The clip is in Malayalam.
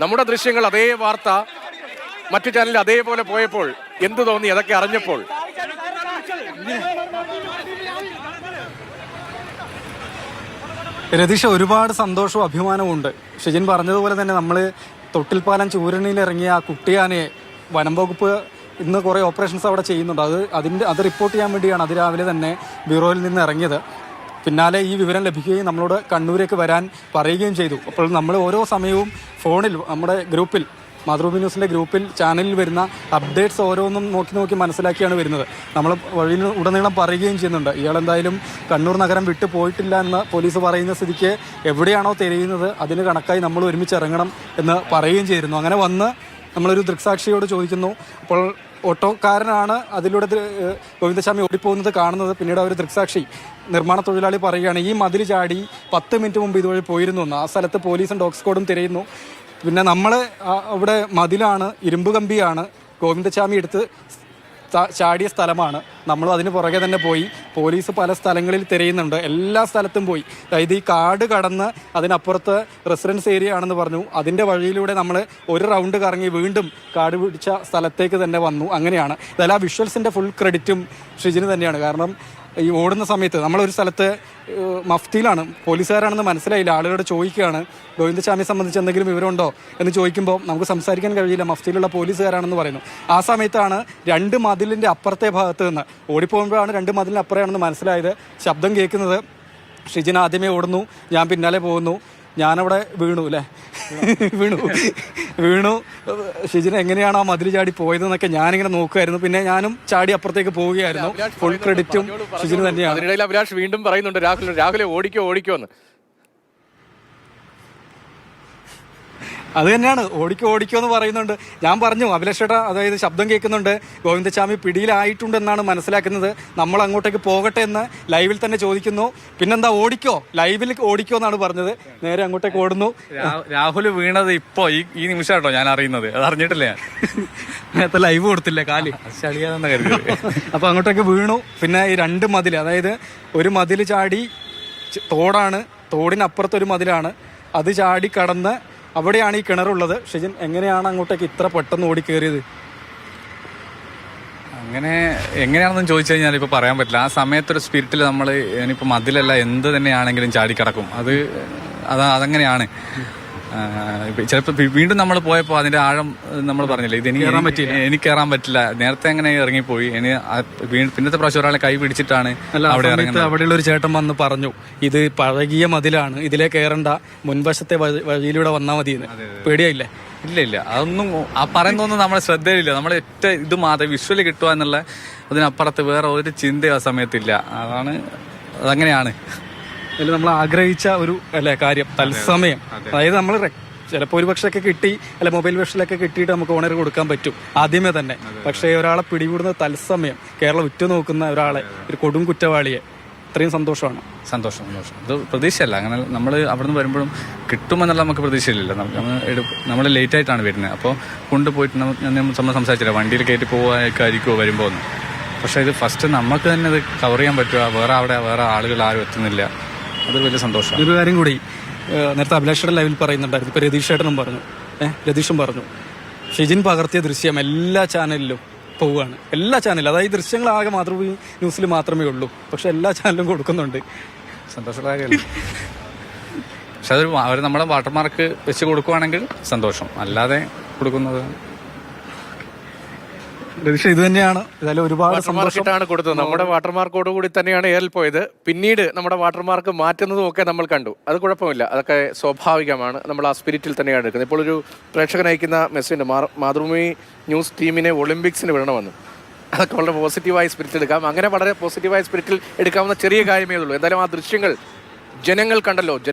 നമ്മുടെ ദൃശ്യങ്ങൾ അതേ വാർത്ത മറ്റു ചാനലിൽ അതേപോലെ പോയപ്പോൾ എന്തു തോന്നി അതൊക്കെ അറിഞ്ഞപ്പോൾ? രതീഷ ഒരുപാട് സന്തോഷവും അഭിമാനവും ഉണ്ട്. ഷിജിൻ പറഞ്ഞതുപോലെ തന്നെ നമ്മൾ തൊട്ടിൽപ്പാലം ചൂരണിയിൽ ഇറങ്ങിയ ആ കുട്ടിയാനെ വനം വകുപ്പ് ഇന്ന് കുറേ ഓപ്പറേഷൻസ് അവിടെ ചെയ്യുന്നുണ്ട്. അത് അതിന്റെ അത് റിപ്പോർട്ട് ചെയ്യാൻ വേണ്ടിയാണ്. അതിരാവിലെ തന്നെ ബ്യൂറോയിൽ നിന്ന് ഇറങ്ങിയത്. പിന്നാലെ ഈ വിവരം ലഭിക്കുകയും നമ്മളോട് കണ്ണൂരേക്ക് വരാൻ പറയുകയും ചെയ്തു. അപ്പോൾ നമ്മൾ ഓരോ സമയവും ഫോണിൽ നമ്മുടെ ഗ്രൂപ്പിൽ മാതൃഭൂമി ന്യൂസിന്റെ ഗ്രൂപ്പിൽ ചാനലിൽ വരുന്ന അപ്ഡേറ്റ്സ് ഓരോന്നും നോക്കി നോക്കി മനസ്സിലാക്കിയാണ് വരുന്നത്. നമ്മൾ വഴിയിൽ ഉടനീളം പറയുകയും ചെയ്യുന്നുണ്ട്. ഇയാൾ എന്തായാലും കണ്ണൂർ നഗരം വിട്ടു പോയിട്ടില്ല എന്ന് പോലീസ് പറയുന്ന സ്ഥിതിക്ക് എവിടെയാണോ തിരയുന്നത് അതിന് കണക്കായി നമ്മൾ ഒരുമിച്ച് ഇറങ്ങണം എന്ന് പറയുകയും ചെയ്തിരുന്നു. അങ്ങനെ വന്ന് നമ്മളൊരു ദൃക്സാക്ഷിയോട് ചോദിക്കുന്നു. അപ്പോൾ ഓട്ടോക്കാരനാണ് അതിലൂടെ ഗോവിന്ദസ്വാമി ഓടിപ്പോകുന്നത് കാണുന്നത്. പിന്നീട് അവർ ദൃക്സാക്ഷി നിർമ്മാണ തൊഴിലാളി പറയുകയാണ് ഈ മതിൽ ചാടി പത്ത് മിനിറ്റ് മുമ്പ് ഇതുവഴി പോയിരുന്നു ആ സ്ഥലത്ത് പോലീസും ഡോഗ് സ്ക്വാഡും തിരയുന്നു. പിന്നെ നമ്മൾ അവിടെ മതിലാണ് ഇരുമ്പ് കമ്പിയാണ് ഗോവിന്ദസ്വാമി എടുത്ത് ചാടിയ സ്ഥലമാണ്. നമ്മളും അതിന് പുറകെ തന്നെ പോയി. പോലീസ് പല സ്ഥലങ്ങളിൽ തിരയുന്നുണ്ട്. എല്ലാ സ്ഥലത്തും പോയി. അതായത് ഈ കാട് കടന്ന് അതിനപ്പുറത്ത് റെസിഡൻസ് ഏരിയ ആണെന്ന് പറഞ്ഞു. അതിന്റെ വഴിയിലൂടെ നമ്മൾ ഒരു റൗണ്ട് കറങ്ങി വീണ്ടും കാട് പിടിച്ച സ്ഥലത്തേക്ക് തന്നെ വന്നു. അങ്ങനെയാണ്. അതായത് ആ വിഷ്വൽസിന്റെ ഫുൾ ക്രെഡിറ്റും ഷിജിന് തന്നെയാണ്. കാരണം ഈ ഓടുന്ന സമയത്ത് നമ്മളൊരു സ്ഥലത്ത് മഫ്തിയിലാണ്. പോലീസുകാരാണെന്ന് മനസ്സിലായില്ല. ആളുകളോട് ചോദിക്കുകയാണ് ഗോവിന്ദസ്വാമിയെ സംബന്ധിച്ച് എന്തെങ്കിലും വിവരമുണ്ടോ? എന്ന് ചോദിക്കുമ്പോൾ നമുക്ക് സംസാരിക്കാൻ കഴിയില്ല. മഫ്തിയിലുള്ള പോലീസുകാരാണെന്ന് പറയുന്നു. ആ സമയത്താണ് രണ്ട് മതിലിന്റെ അപ്പുറത്തെ ഭാഗത്ത് നിന്ന് ഓടിപ്പോകുമ്പോഴാണ് രണ്ട് മതിലിന്റെ അപ്പുറയാണെന്ന് മനസ്സിലായത്. ശബ്ദം കേൾക്കുന്നത് ഷിജിൻ ആദ്യമേ ഓടുന്നു ഞാൻ പിന്നാലെ പോകുന്നു ഞാനവിടെ വീണു അല്ലേ വീണു. വീണു. ഷിജിൻ എങ്ങനെയാണ് ആ മതിൽ ചാടി പോയതെന്നൊക്കെ ഞാനിങ്ങനെ നോക്കുമായിരുന്നു പിന്നെ ഞാനും ചാടി അപ്പുറത്തേക്ക് പോവുകയായിരുന്നു. ഫുൾ ക്രെഡിറ്റും ഷിജിന് തന്നെയാണ്. അതിനിടയിൽ അഭിലാഷ് വീണ്ടും പറയുന്നുണ്ട് രാഹുൽ രാഹുലെ ഓടിക്കോ ഓടിക്കോ എന്ന്. അത് തന്നെയാണ്. ഓടിക്കോ ഓടിക്കോ എന്ന് പറയുന്നുണ്ട്. ഞാൻ പറഞ്ഞു അഭിലക്ഷേട്ട അതായത് ശബ്ദം കേൾക്കുന്നുണ്ട്. ഗോവിന്ദസ്വാമി പിടിയിലായിട്ടുണ്ടെന്നാണ് മനസ്സിലാക്കുന്നത്. നമ്മൾ അങ്ങോട്ടേക്ക് പോകട്ടെ എന്ന് ലൈവിൽ തന്നെ ചോദിക്കുന്നു. പിന്നെന്താ ഓടിക്കോ? ലൈവിൽ ഓടിക്കോ എന്നാണ് പറഞ്ഞത്. നേരെ അങ്ങോട്ടേക്ക് ഓടുന്നു. രാഹുൽ വീണത് ഇപ്പോ ഈ ഈ നിമിഷം കേട്ടോ ഞാൻ അറിയുന്നത്. അത് അറിഞ്ഞിട്ടില്ല നേരത്തെ ലൈവ് കൊടുത്തില്ല കാലി. ചളിയാന്ന കരുതി. അപ്പൊ അങ്ങോട്ടേക്ക് വീണു. പിന്നെ ഈ രണ്ട് മതിൽ അതായത് ഒരു മതിൽ ചാടി തോടാണ്. തോടിനപ്പുറത്തൊരു മതിലാണ്. അത് ചാടി കടന്ന് അവിടെയാണ് ഈ കിണറുള്ളത്. ഷിജിൻ എങ്ങനെയാണ് അങ്ങോട്ടേക്ക് ഇത്ര പെട്ടെന്ന് ഓടിക്കേറിയത്? അങ്ങനെ എങ്ങനെയാണെന്ന് ചോദിച്ചു കഴിഞ്ഞാൽ ഇപ്പോൾ പറയാൻ പറ്റില്ല. ആ സമയത്തൊരു സ്പിരിറ്റിൽ നമ്മൾ ഇനിയിപ്പോൾ മതിലല്ല എന്ത് തന്നെയാണെങ്കിലും ചാടിക്കിടക്കും. അത് അത് അതങ്ങനെയാണ്. ചിലപ്പോൾ വീണ്ടും നമ്മൾ പോയപ്പോൾ അതിന്റെ ആഴം നമ്മൾ പറഞ്ഞില്ല? ഇത് എനിക്ക് കയറാൻ പറ്റില്ല എനിക്ക് കയറാൻ പറ്റില്ല. നേരത്തെ അങ്ങനെ ഇറങ്ങിപ്പോയി? ഇനി പിന്നത്തെ പ്രാവശ്യം ഒരാളെ കൈ പിടിച്ചിട്ടാണ് അവിടെ അവിടെയുള്ള ഒരു ചേട്ടൻ വന്ന് പറഞ്ഞു ഇത് പഴകിയ മതിലാണ് ഇതിലേ കയറണ്ട മുൻവശത്തെ വഴിയിലൂടെ വന്നാൽ മതി പേടിയായില്ലേ? ഇല്ല ഇല്ല. അതൊന്നും ആ പറയുന്നൊന്നും നമ്മളെ ശ്രദ്ധയില്ല നമ്മളെ ഒറ്റ ഇത് മാത്രം വിഷ്വൽ കിട്ടുക എന്നുള്ള അതിനപ്പുറത്ത് വേറെ ഒരു ചിന്ത ആ സമയത്തില്ല. അതാണ് അതങ്ങനെയാണ്. അതിൽ നമ്മൾ ആഗ്രഹിച്ച ഒരു അല്ലേ കാര്യം തത്സമയം. അതായത് നമ്മൾ ചിലപ്പോൾ ഒരു പക്ഷേ കിട്ടി അല്ലെ മൊബൈൽ വെഷലൊക്കെ കിട്ടിയിട്ട് നമുക്ക് ഓണർ കൊടുക്കാൻ പറ്റും. ആദ്യമേ തന്നെ. പക്ഷേ ഒരാളെ പിടികൂടുന്ന തത്സമയം. കേരളം ഉറ്റുനോക്കുന്ന ഒരാളെ ഒരു കൊടും കുറ്റവാളിയെ ഇത്രയും സന്തോഷമാണ്. സന്തോഷം സന്തോഷം. ഇത് പ്രതീക്ഷയല്ല. അങ്ങനെ നമ്മൾ അവിടെ നിന്ന് വരുമ്പോഴും കിട്ടുമെന്നുള്ള നമുക്ക് പ്രതീക്ഷയില്ല നമ്മൾ ലേറ്റ് ആയിട്ടാണ് വരുന്നത്. അപ്പോൾ കൊണ്ടുപോയിട്ട് നമ്മൾ സംസാരിച്ചില്ല. വണ്ടിയിൽ കയറ്റി പോകാനായിരിക്കുമോ വരുമ്പോൾ പക്ഷേ ഇത് ഫസ്റ്റ് നമുക്ക് തന്നെ ഇത് കവർ ചെയ്യാൻ പറ്റുക. വേറെ അവിടെ വേറെ ആളുകൾ ആരും എത്തുന്നില്ല. അതൊരു വലിയ സന്തോഷം. ഒരു കാര്യം കൂടി നേരത്തെ അഭിലാഷയുടെ ലൈവിൽ പറയുന്നുണ്ടായിരുന്നു. ഇപ്പോൾ രതീഷ് ഏട്ടനും പറഞ്ഞു. ഏഹ് രതീഷും പറഞ്ഞു. ഷിജിൻ പകർത്തിയ ദൃശ്യം എല്ലാ ചാനലിലും പോവുകയാണ്. എല്ലാ ചാനലും അതായത് ദൃശ്യങ്ങൾ ആകെ മാതൃഭൂമി ന്യൂസിൽ മാത്രമേ ഉള്ളൂ. പക്ഷെ എല്ലാ ചാനലും കൊടുക്കുന്നുണ്ട്. സന്തോഷമുള്ള കാര്യമല്ല? പക്ഷെ അതൊരു അവർ നമ്മളെ വാട്ടർമാർക്ക് വെച്ച് കൊടുക്കുവാണെങ്കിൽ സന്തോഷം. അല്ലാതെ കൊടുക്കുന്നത് രതീഷ് ഇത് തന്നെയാണ്. ഏതായാലും ഒരുപാട് സന്തോഷം. വാട്ടർമാർക്കിട്ടാണ് കൊടുത്തത്. നമ്മുടെ വാട്ടർമാർക്കോട് കൂടി തന്നെയാണ് ഏറിൽ പോയത്. പിന്നീട് നമ്മുടെ വാട്ടർമാർക്ക് മാറ്റുന്നതും ഒക്കെ നമ്മൾ കണ്ടു. അത് കുഴപ്പമില്ല. അതൊക്കെ സ്വാഭാവികമാണ്. നമ്മൾ ആ സ്പിരിറ്റിൽ തന്നെയാണ് എടുക്കുന്നത്. ഇപ്പോൾ ഒരു പ്രേക്ഷകൻ അയക്കുന്ന മെസ്സേജ് മാതൃഭൂമി ന്യൂസ് ടീമിനെ ഒളിമ്പിക്സിന് വിടണമെന്ന്. അതൊക്കെ വളരെ പോസിറ്റീവായ സ്പിരിറ്റ് എടുക്കാം. അങ്ങനെ വളരെ പോസിറ്റീവായ സ്പിരിറ്റിൽ എടുക്കാവുന്ന ചെറിയ കാര്യമേ ഉള്ളൂ. എന്തായാലും ആ ദൃശ്യങ്ങൾ ജനങ്ങൾ കണ്ടല്ലോ.